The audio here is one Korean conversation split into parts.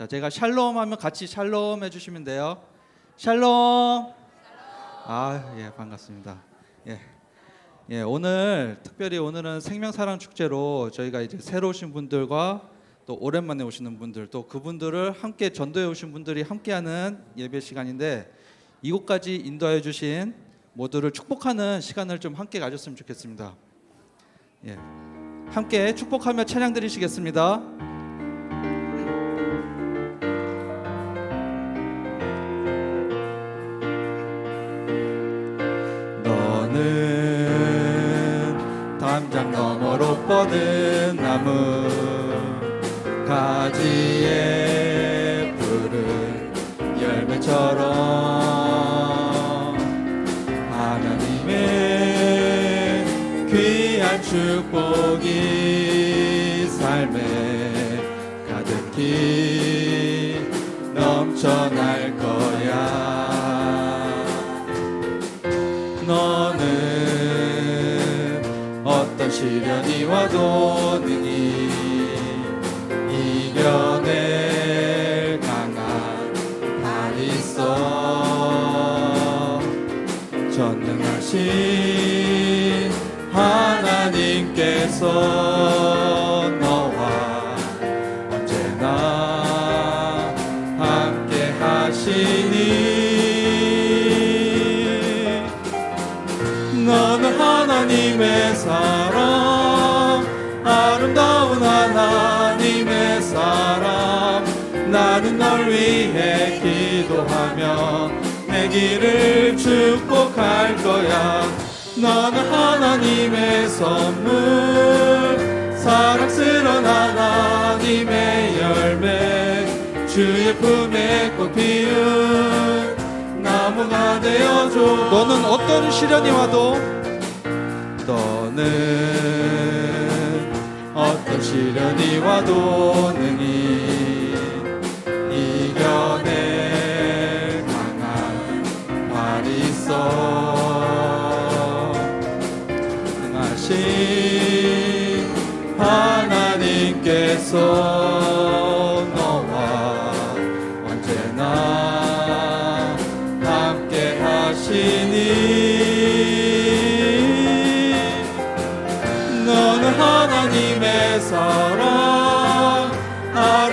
자, 제가 샬롬 하면 같이 샬롬 해주시면 돼요. 샬롬. 아, 예, 반갑습니다. 예. 예, 오늘 특별히 오늘은 생명사랑 축제로 저희가 이제 새로 오신 분들과 또 오랜만에 오시는 분들 또 그분들을 함께 전도해 오신 분들이 함께하는 예배 시간인데 이곳까지 인도해 주신 모두를 축복하는 시간을 좀 함께 가졌으면 좋겠습니다. 예. 함께 축복하며 찬양 드리시겠습니다. 뻗은 나무 가지에 푸른 열매처럼 하나님의 귀한 축복이 삶에 가득히 넘쳐날 거 시련이 와도 능히 이겨낼 강한 팔이 있어. 전능하신 하나님께서 아름다운 하나님의 사람 나는 널 위해 기도하며 내 길을 축복할 거야. 너는 하나님의 선물. 사랑스러운 하나님의 열매. 주의 품에 꽃 피운 나무가 되어줘. 너는 어떤 시련이 와도 시련이 와 도 능히 이겨낼 강한 발이 있어. 능하신 하나님께서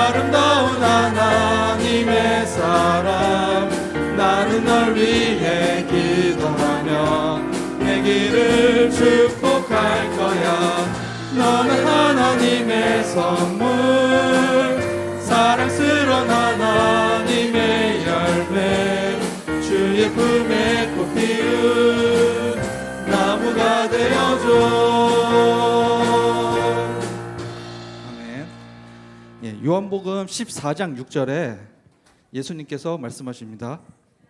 아름다운 하나님의 사랑. 나는 널 위해 기도하며 내 길을 축복할 거야. 너는 하나님의 선물. 사랑스러운 하나 예, 요한복음 14장 6절에 예수님께서 말씀하십니다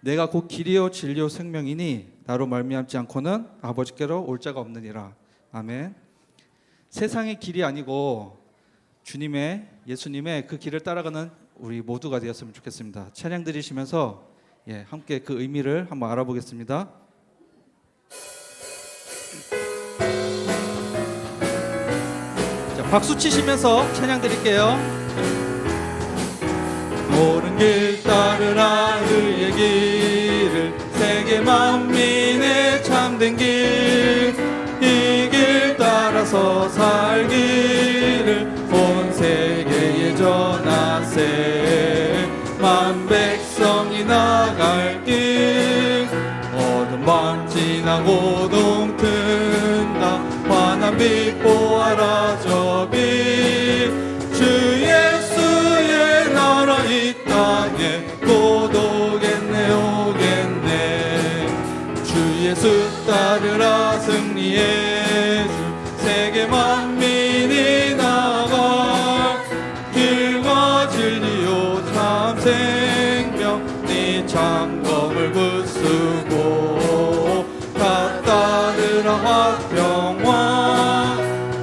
내가 곧 길이요 진리요 생명이니 나로 말미암지 않고는 아버지께로 올 자가 없느니라 아멘 세상의 길이 아니고 주님의 예수님의 그 길을 따라가는 우리 모두가 되었으면 좋겠습니다. 찬양 드리시면서 예, 함께 그 의미를 한번 알아보겠습니다. 자, 박수 치시면서 찬양 드릴게요. 옳은 길 따르라 그의 길을 세계 만민의 참된 길. 이 길 따라서 살기를 온 세계에 전하세. 만 백성이 나갈 길. 어둠 밤 지나고 동튼다. 환한 빛 보아라 곧 오겠네 오겠네. 주 예수 따르라 승리의 주 세계 만민이 나갈 길과 진리요 생명. 네 창검을 부수고 갖다르라 화평왕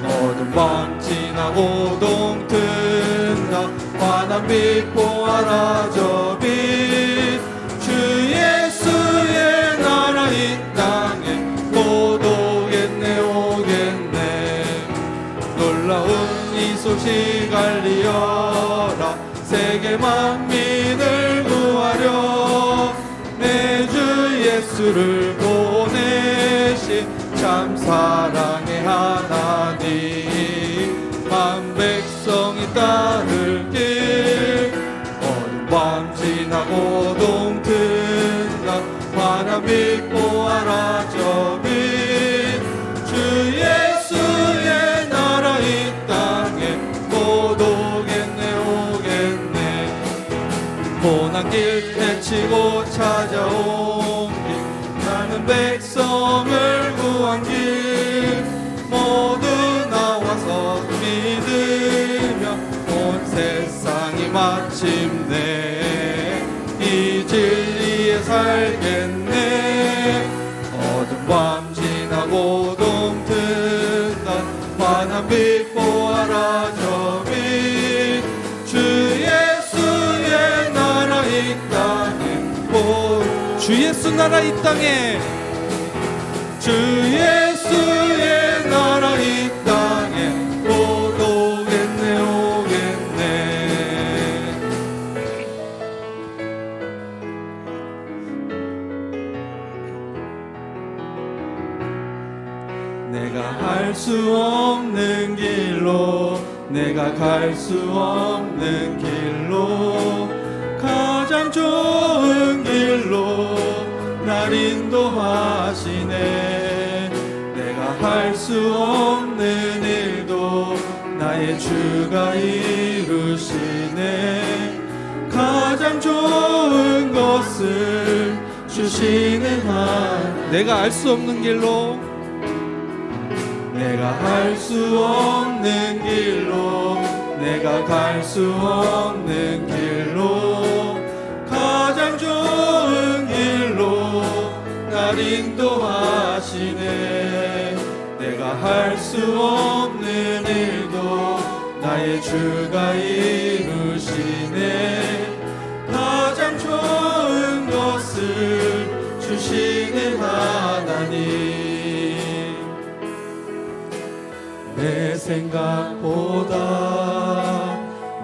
어둠 밤 지나고 동튼다. 환한 빛 보아라 저 이 소식 알리어라. 세계 만민을 구하려 내 주 예수를 보내신 참 사랑의 하나님. 만 백성이 따를 길 나는 백성을 구한 길 모두 나와서 믿으며 온 세상이 마침내 이 진리에 살겠네. 어둠 밤 지나고 동튼다 환한 빛 보아라 저 주 예수 나라 이 땅에. 주 예수의 나라 이 땅에. 곧 오겠네 오겠네. 내가 할수 없는 길로 내가 갈 수 없는 길로 가장 좋은 길로 날 인도하시네. 내가 할 수 없는 일도 나의 주가 이루시네. 가장 좋은 것을 주시는 한 내가 알 수 없는 길로. 내가 할 수 없는 길로 내가 갈 수 없는 길로 인도하시네. 내가 할 수 없는 일도 나의 주가 이루시네. 가장 좋은 것을 주시는 하나님. 내 생각보다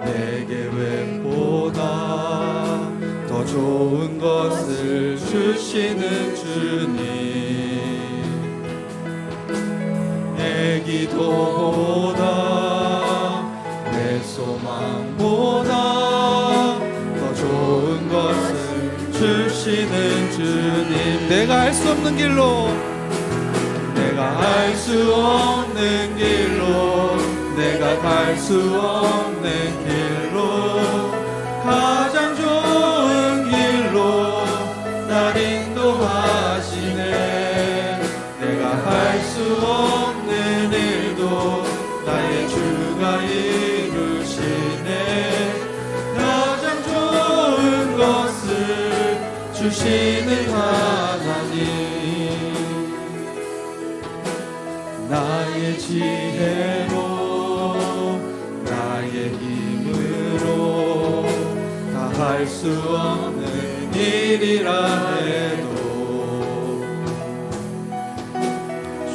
내 계획보다 더 좋은 것을 주시는 주님. 내 기도보다 내 소망보다 더 좋은 것을 주시는 주님. 내가 알 수 없는 길로 내가 알 수 없는 길로 내가 갈 수 없는 길로 가장 좋은 주시는 하나님. 나의 지혜로 나의 힘으로 다 할 수 없는 일이라 해도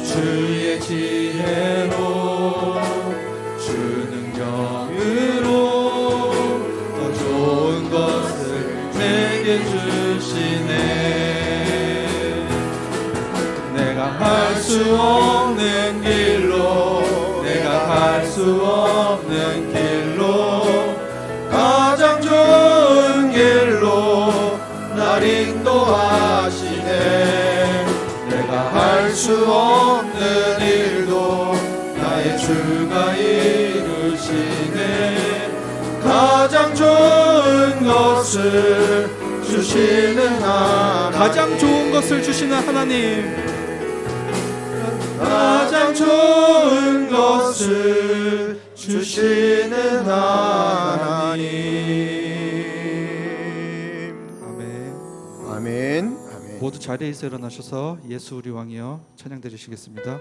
주의 지혜로 없는 길로 내가 갈 수 없는 길로 가장 좋은 길로 날 인도하시네. 내가 할 수 없는 일도 나의 주가 이루시네. 가장 좋은 것을 주시는 하나님. 가장 좋은 것을 주시는 하나님 가장 좋은 것을 주시는 하나님 아멘. 아멘. 모두 자리에서 일어나셔서 예수 우리 왕이여 찬양 드리시겠습니다.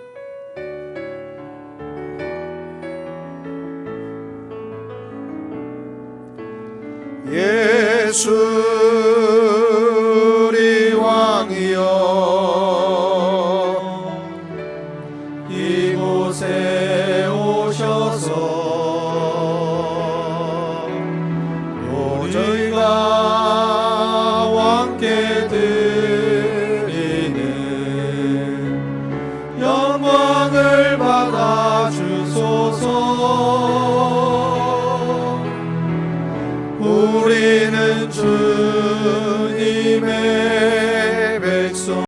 예수 우